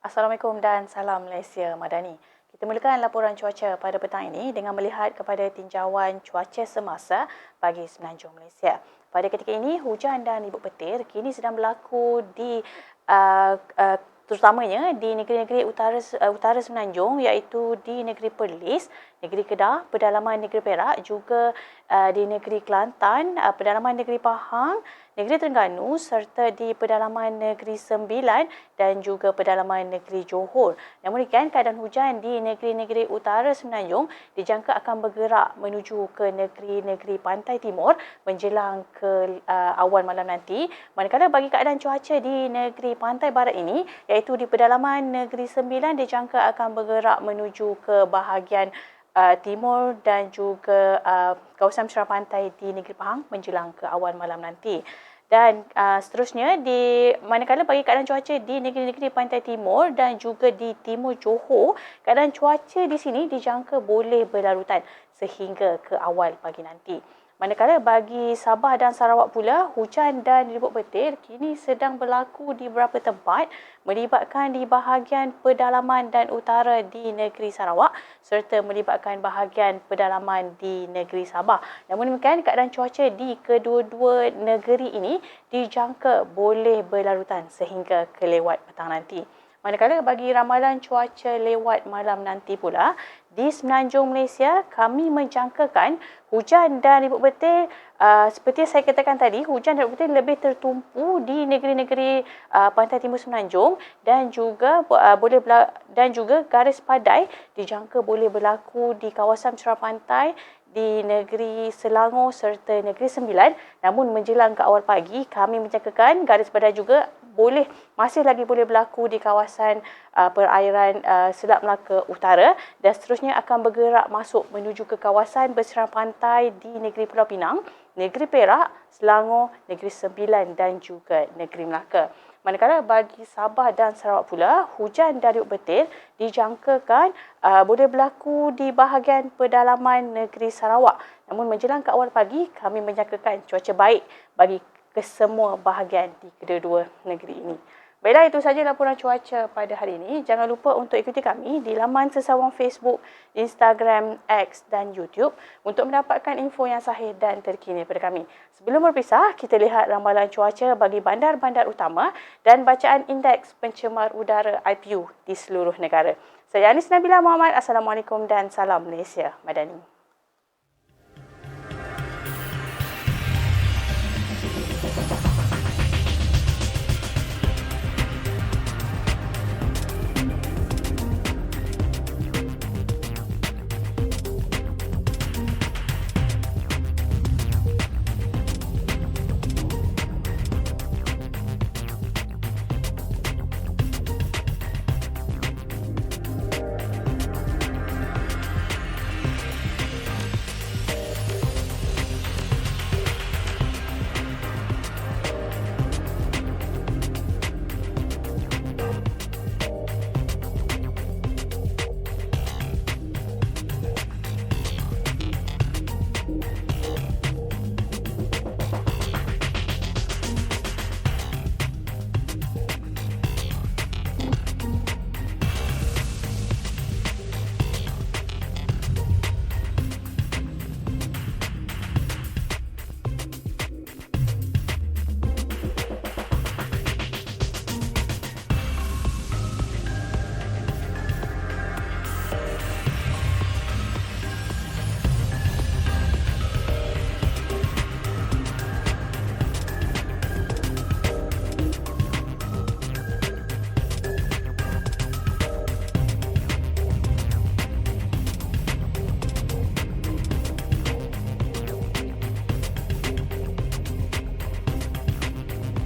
Assalamualaikum dan salam Malaysia Madani. Kita mulakan laporan cuaca pada petang ini dengan melihat kepada tinjauan cuaca semasa bagi Semenanjung Malaysia. Pada ketika ini, hujan dan ribut petir kini sedang berlaku di uh, uh, terutamanya di negeri-negeri utara uh, utara Semenanjung iaitu di negeri Perlis, negeri Kedah, pedalaman negeri Perak juga uh, di negeri Kelantan, uh, pedalaman negeri Pahang, negeri Terengganu serta di pedalaman negeri Sembilan dan juga pedalaman negeri Johor. Namun demikian keadaan hujan di negeri-negeri utara Semenanjung dijangka akan bergerak menuju ke negeri-negeri pantai timur menjelang ke uh, awan malam nanti. Manakala bagi keadaan cuaca di negeri pantai barat ini iaitu di pedalaman negeri Sembilan dijangka akan bergerak menuju ke bahagian uh, timur dan juga uh, kawasan pesisir pantai di negeri Pahang menjelang ke awan malam nanti. Dan uh, seterusnya di manakala bagi keadaan cuaca di negeri-negeri pantai timur dan juga di timur Johor, keadaan cuaca di sini dijangka boleh berlarutan sehingga ke awal pagi nanti. Manakala bagi Sabah dan Sarawak pula, hujan dan ribut petir kini sedang berlaku di beberapa tempat melibatkan di bahagian pedalaman dan utara di negeri Sarawak serta melibatkan bahagian pedalaman di negeri Sabah. Namun demikian, keadaan cuaca di kedua-dua negeri ini dijangka boleh berlarutan sehingga kelewat petang nanti. Manakala bagi ramalan cuaca lewat malam nanti pula, di Semenanjung Malaysia, kami menjangkakan hujan dan ribut petir uh, seperti saya katakan tadi, hujan dan ribut petir lebih tertumpu di negeri-negeri uh, pantai timur Semenanjung dan juga uh, boleh dan juga garis padai dijangka boleh berlaku di kawasan pesisir pantai di negeri Selangor serta negeri Sembilan. Namun menjelang ke awal pagi, kami menjangkakan garis padai juga boleh masih lagi boleh berlaku di kawasan uh, perairan uh, Selat Melaka Utara dan seterusnya akan bergerak masuk menuju ke kawasan berserang pantai di negeri Pulau Pinang, negeri Perak, Selangor, negeri Sembilan dan juga negeri Melaka. Manakala bagi Sabah dan Sarawak pula, hujan dari petir dijangkakan uh, boleh berlaku di bahagian pedalaman negeri Sarawak. Namun menjelang ke awal pagi, kami menjangkakan cuaca baik bagi ke semua bahagian di kedua-dua negeri ini. Baiklah, itu sahaja laporan cuaca pada hari ini. Jangan lupa untuk ikuti kami di laman sesawang Facebook, Instagram, X dan YouTube untuk mendapatkan info yang sahih dan terkini pada kami. Sebelum berpisah, kita lihat ramalan cuaca bagi bandar-bandar utama dan bacaan indeks pencemar udara IPU di seluruh negara. Saya Anis Nabila Muhammad. Assalamualaikum dan salam Malaysia Madani.